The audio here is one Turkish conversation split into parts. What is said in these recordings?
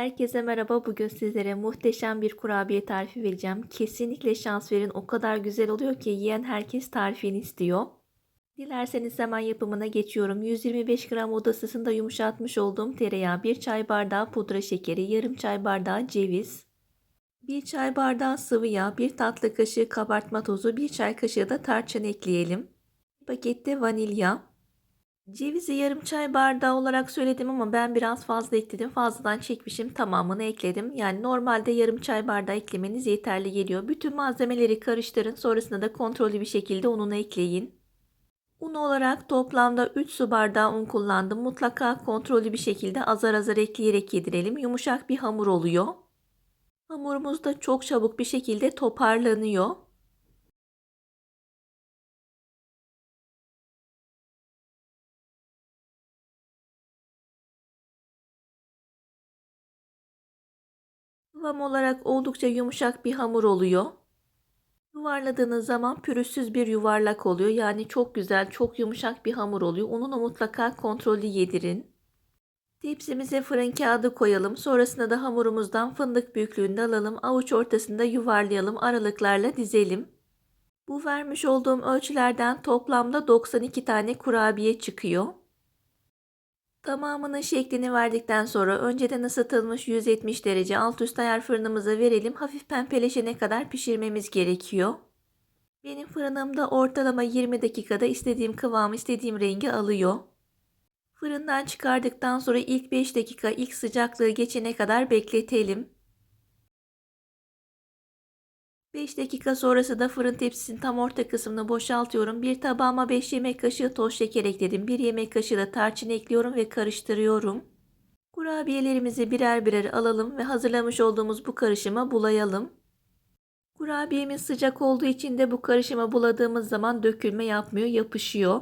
Herkese merhaba. Bugün sizlere muhteşem bir kurabiye tarifi vereceğim. Kesinlikle şans verin. O kadar güzel oluyor ki yiyen herkes tarifini istiyor. Dilerseniz hemen yapımına geçiyorum. 125 gram oda ısısında yumuşatmış olduğum tereyağı, 1 çay bardağı pudra şekeri, yarım çay bardağı ceviz, 1 çay bardağı sıvı yağ, 1 tatlı kaşığı kabartma tozu, 1 çay kaşığı da tarçın ekleyelim. Pakette vanilya, Cevizi yarım çay bardağı olarak söyledim ama ben biraz fazla ekledim. Fazladan çekmişim tamamını ekledim. Yani normalde yarım çay bardağı eklemeniz yeterli geliyor. Bütün malzemeleri karıştırın. Sonrasında da kontrollü bir şekilde ununu ekleyin. Un olarak toplamda 3 su bardağı un kullandım. Mutlaka kontrollü bir şekilde azar azar ekleyerek yedirelim. Yumuşak bir hamur oluyor. Hamurumuz da çok çabuk bir şekilde toparlanıyor. Kıvam olarak oldukça yumuşak bir hamur oluyor. Yuvarladığınız zaman pürüzsüz bir yuvarlak oluyor. Yani çok güzel, çok yumuşak bir hamur oluyor. Ununu mutlaka kontrollü yedirin. Tepsimize fırın kağıdı koyalım. Sonrasında da hamurumuzdan fındık büyüklüğünde alalım. Avuç ortasında yuvarlayalım. Aralıklarla dizelim. Bu vermiş olduğum ölçülerden toplamda 92 tane kurabiye çıkıyor. Tamamının şeklini verdikten sonra önceden ısıtılmış 170 derece alt üst ayar fırınımıza verelim. Hafif pembeleşene kadar pişirmemiz gerekiyor. Benim fırınımda ortalama 20 dakikada istediğim kıvamı istediğim rengi alıyor. Fırından çıkardıktan sonra ilk 5 dakika ilk sıcaklığı geçene kadar bekletelim. 5 dakika sonrası da fırın tepsisinin tam orta kısmını boşaltıyorum. Bir tabağıma 5 yemek kaşığı toz şeker ekledim. 1 yemek kaşığı da tarçın ekliyorum ve karıştırıyorum. Kurabiyelerimizi birer birer alalım ve hazırlamış olduğumuz bu karışıma bulayalım. Kurabiyemiz sıcak olduğu için de bu karışıma buladığımız zaman dökülme yapmıyor, yapışıyor.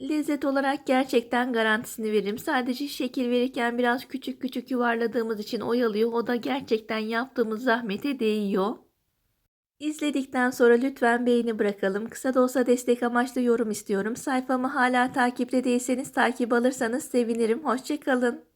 Lezzet olarak gerçekten garantisini veririm. Sadece şekil verirken biraz küçük küçük yuvarladığımız için oyalıyor. O da gerçekten yaptığımız zahmete değiyor. İzledikten sonra lütfen beğeni bırakalım. Kısa da olsa destek amaçlı yorum istiyorum. Sayfamı hala takipte değilseniz takip alırsanız sevinirim. Hoşçakalın.